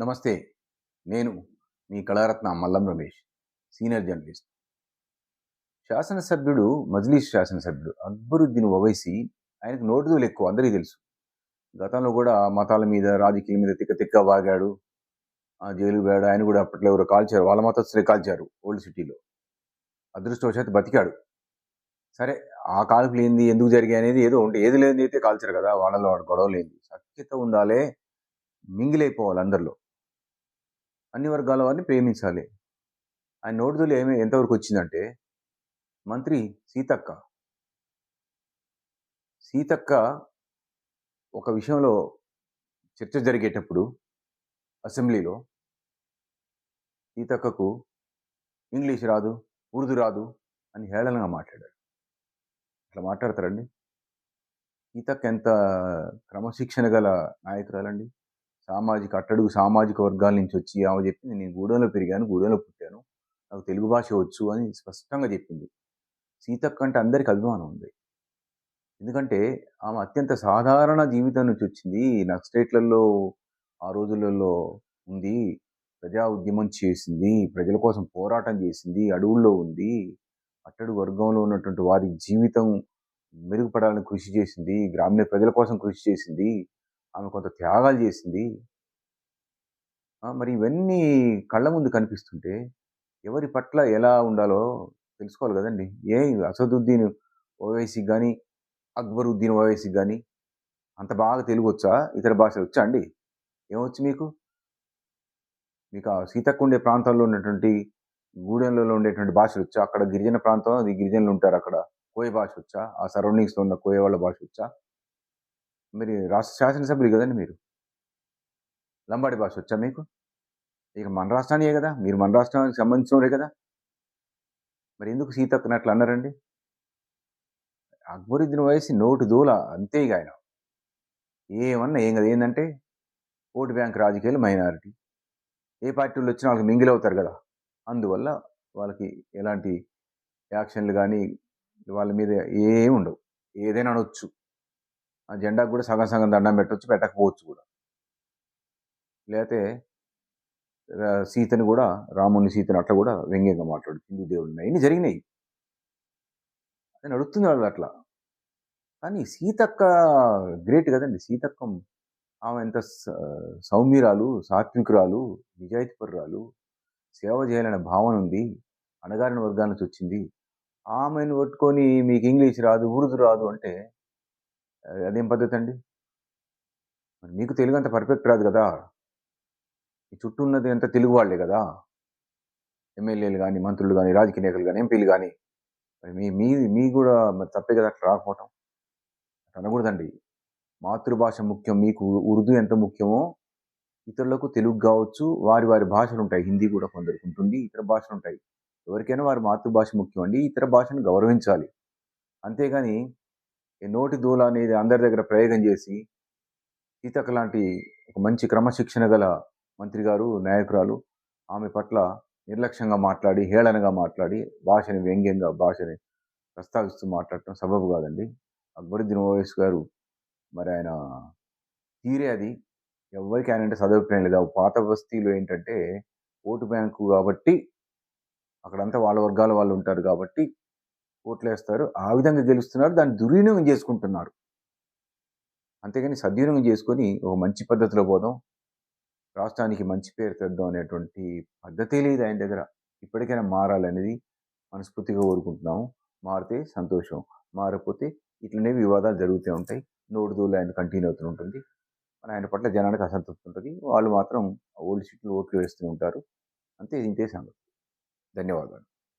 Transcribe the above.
నమస్తే. నేను మీ కళారత్న మల్లం రమేష్ సీనియర్ జర్నలిస్ట్. శాసనసభ్యుడు మజ్లీస్ శాసనసభ్యుడు అక్బరుద్దీన్ ఓవైసీ ఆయనకు నోటుదూలు ఎక్కువ అందరికీ తెలుసు. గతంలో కూడా మతాల మీద రాజకీయాల మీద తిక్క తిక్క వాగాడు. ఆ జైలు వేడు ఆయన కూడా అప్పట్లో ఎవరో కాల్చారు. వాళ్ళ మతస్థులే కాల్చారు ఓల్డ్ సిటీలో. అదృష్టవశాత్తు బతికాడు. సరే ఆ కాల్పులు ఏంది ఎందుకు జరిగాయి అనేది ఏదో ఉంటే ఏది లేనిది అయితే కాల్చారు కదా వాళ్ళలో వాడు గొడవ లేనిది. సఖ్యత ఉండాలే మింగిలైపోవాలి అందరిలో. అన్ని వర్గాల వారిని ప్రేమించాలి. ఆయన నోటుదలు ఏమి ఎంతవరకు వచ్చిందంటే మంత్రి సీతక్క. సీతక్క ఒక విషయంలో చర్చ జరిగేటప్పుడు అసెంబ్లీలో సీతక్కకు ఇంగ్లీష్ రాదు ఉర్దూ రాదు అని హేళనగా మాట్లాడాడు అట్లా మాట్లాడతారండి. సీతక్క ఎంత క్రమశిక్షణ గల నాయకురాలండి. సామాజిక అట్టడుగు సామాజిక వర్గాల నుంచి వచ్చి ఆమె చెప్పింది నేను గూడెంలో పెరిగాను గూడెంలో పుట్టాను నాకు తెలుగు భాష వచ్చు అని స్పష్టంగా చెప్పింది. సీతక్క అంటే అందరికి అభిమానం ఉంది. ఎందుకంటే ఆమె అత్యంత సాధారణ జీవితం నుంచి వచ్చింది. నక్సలైట్లలో ఆ రోజులలో ఉంది. ప్రజా ఉద్యమం చేసింది. ప్రజల కోసం పోరాటం చేసింది. అడవుల్లో ఉంది. అట్టడుగు వర్గంలో ఉన్నటువంటి వారి జీవితం మెరుగుపడాలని కృషి చేసింది. గ్రామీణ ప్రజల కోసం కృషి చేసింది. ఆమె కొంత త్యాగాలు చేసింది. మరి ఇవన్నీ కళ్ళ ముందు కనిపిస్తుంటే ఎవరి పట్ల ఎలా ఉండాలో తెలుసుకోవాలి కదండి. ఏ అసదుద్దీన్ ఓవైసీకి కానీ అక్బరుద్దీన్ ఓవైసీకి కానీ అంత బాగా తెలుగు వచ్చా ఇతర భాషలు వచ్చా అండి? ఏమొచ్చు మీకు? మీకు ఆ సీతక్క ఉండే ప్రాంతాల్లో ఉన్నటువంటి గూడెంలలో ఉండేటువంటి భాషలు వచ్చా? అక్కడ గిరిజన ప్రాంతం అది గిరిజనులు ఉంటారు అక్కడ. కోయ భాష వచ్చా? ఆ సరౌండింగ్స్లో ఉన్న కోయ వాళ్ళ భాష వచ్చా? మరి రాష్ట్ర శాసనసభ్యులు కదండి మీరు? లంబాడి భాష వచ్చా మీకు? ఇక మన రాష్ట్రానియే కదా మీరు మన రాష్ట్రానికి సంబంధించినోడే కదా. మరి ఎందుకు సీతక్కునట్లు అన్నారండి? అక్బరుద్దీన్ వయసు నోటు దూల అంతే ఇక ఆయన. ఏమన్నా ఏం కదా ఏంటంటే ఓటు బ్యాంక్ రాజకీయాలు మైనారిటీ. ఏ పార్టీలు వచ్చినా వాళ్ళకి మింగిల్ అవుతారు కదా. అందువల్ల వాళ్ళకి ఎలాంటి యాక్షన్లు కానీ వాళ్ళ మీద ఏమి ఉండవు. ఏదైనా అనొచ్చు. ఆ జెండాకు కూడా సగం సగం దండం పెట్టవచ్చు పెట్టకపోవచ్చు కూడా. లేకపోతే సీతని కూడా రాముని సీతని అట్లా కూడా వ్యంగ్యంగా మాట్లాడు హిందూ దేవుడిని. ఇన్ని జరిగినాయి. అని అడుగుతుంది వాళ్ళు అట్లా. కానీ సీతక్క గ్రేట్ కదండి. సీతక్క ఆమె ఎంత స- సౌమ్యురాలు సాత్వికురాలు నిజాయితీపరురాలు సేవ చేయాలనే భావన ఉంది. అణగారిన వర్గాల నుంచి వచ్చింది. ఆమెను పట్టుకొని మీకు ఇంగ్లీష్ రాదు ఉర్దూ రాదు అంటే అదేం పద్ధతి అండి? మరి మీకు తెలుగు అంత పర్ఫెక్ట్ రాదు కదా. ఈ చుట్టూ ఉన్నది అంతా తెలుగు వాళ్ళే కదా. ఎమ్మెల్యేలు కానీ మంత్రులు కానీ రాజకీయ నేతలు కానీ ఎంపీలు కానీ మరి మీ మీ మీ కూడా మరి తప్పే కదా అట్లా రాకపోవటం? అట్లా అనకూడదండి. మాతృభాష ముఖ్యం మీకు ఉర్దూ ఎంత ముఖ్యమో ఇతరులకు తెలుగు కావచ్చు వారి వారి భాషలు ఉంటాయి. హిందీ కూడా కొందరికి ఉంటుంది ఇతర భాషలు ఉంటాయి. ఎవరికైనా వారి మాతృభాష ముఖ్యం అండి ఇతర భాషను గౌరవించాలి. అంతేగాని ఈ నోటి దూల అనేది అందరి దగ్గర ప్రయోగం చేసి సీతక లాంటి ఒక మంచి క్రమశిక్షణ గల మంత్రి గారు నాయకురాలు ఆమె పట్ల నిర్లక్ష్యంగా మాట్లాడి హేళనగా మాట్లాడి భాషని వ్యంగ్యంగా భాషని ప్రస్తావిస్తూ మాట్లాడటం సబబు కాదండి. అక్బరుద్దీన్ ఓవైస్ గారు మరి ఆయన తీరే అది. ఎవరికి ఆయన అంటే సదభిప్రాయం లేదు. పాత బస్తీలో ఏంటంటే ఓటు బ్యాంకు కాబట్టి అక్కడంతా వాళ్ళ వర్గాల వాళ్ళు ఉంటారు కాబట్టి ఓట్లు వేస్తారు ఆ విధంగా గెలుస్తున్నారు. దాన్ని దుర్వినియోగం చేసుకుంటున్నారు. అంతేగాని సద్వినియోగం చేసుకొని ఒక మంచి పద్ధతిలో పోదాం. రాష్ట్రానికి మంచి పేరు తెద్దాం అనేటువంటి పద్ధతి లేదు ఆయన దగ్గర. ఇప్పటికైనా మారాలనేది మనస్ఫూర్తిగా కోరుకుంటున్నాము. మారితే సంతోషం మారకపోతే ఇట్లనే వివాదాలు జరుగుతూ ఉంటాయి. నోటుదూలు ఆయన కంటిన్యూ అవుతూ ఉంటుంది. మన ఆయన పట్ల జనానికి అసంతృప్తి ఉంటుంది. వాళ్ళు మాత్రం ఓల్డ్ సీట్లు ఓట్లు వేస్తూ ఉంటారు. అంతే ఇంతే సంగతి. ధన్యవాదాలు.